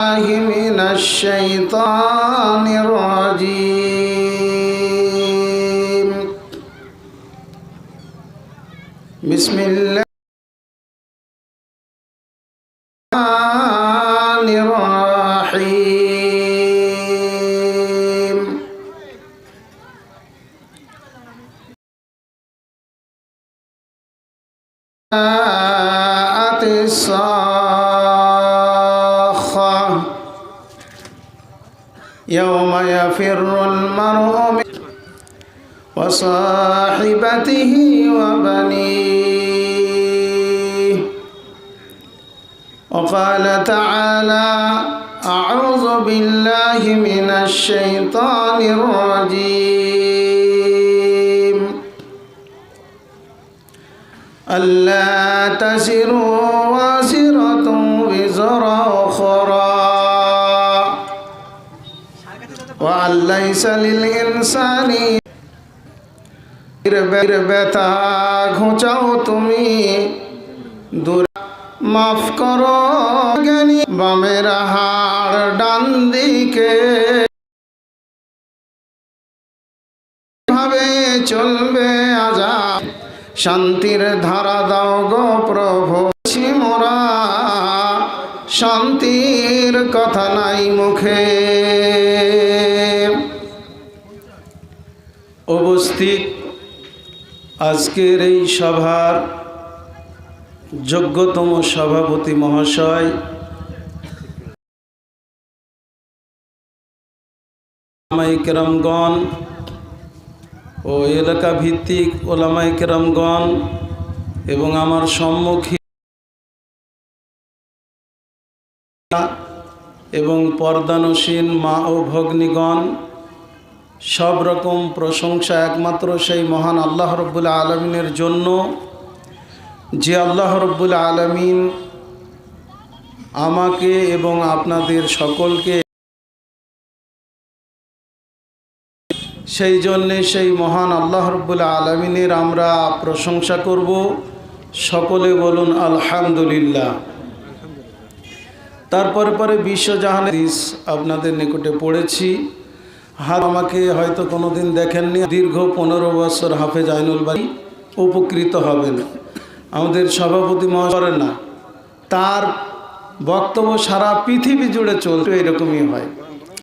من الشيطان الرجيم. بسم الله الرحيم. جاءت الصاخة يوم يفر المرء من وصاحبته وبنيه. وقال تعالى أعوذ بالله من الشيطان الرجيم. ألا تزر وازرة وزر মাফ করো জ্ঞানী। বামের হাড় ডান দিকে। ভাবে চলবে আজা শান্তির ধারা দাও গো প্রভু। শান্তির কথা নাই মুখে। উপস্থিত আজকের এই সভার যোগ্যতম সভাপতি মহাশয় ওলামাই কেরামগণ ও এলাকা ভিত্তিক ওলামাই কেরামগণ এবং আমার সম্মুখী এবং পর্দানসীন মা ও ভগ্নীগণ, সব রকম প্রশংসা একমাত্র সেই মহান আল্লাহ রব্বুল আলমিনের জন্য, যে আল্লাহ রব্বুল আলমিন আমাকে এবং আপনাদের সকলকে সেই জন্যে সেই মহান আল্লাহ রব্বুল আলমিনের আমরা প্রশংসা করব। সকলে বলুন, আলহামদুলিল্লাহ। তারপরে পরে বিশ্বজাহানের হাদিস আপনাদের নিকটে পড়েছি। হাত আমাকে হয়তো কোনোদিন দেখেননি, দীর্ঘ পনেরো বছর হাফেজ আইনুল বাড়ি উপকৃত হবেন। আমাদের সভাপতি মহাশয় না, তার বক্তব্য সারা পৃথিবী জুড়ে চলতে এরকমই হয়।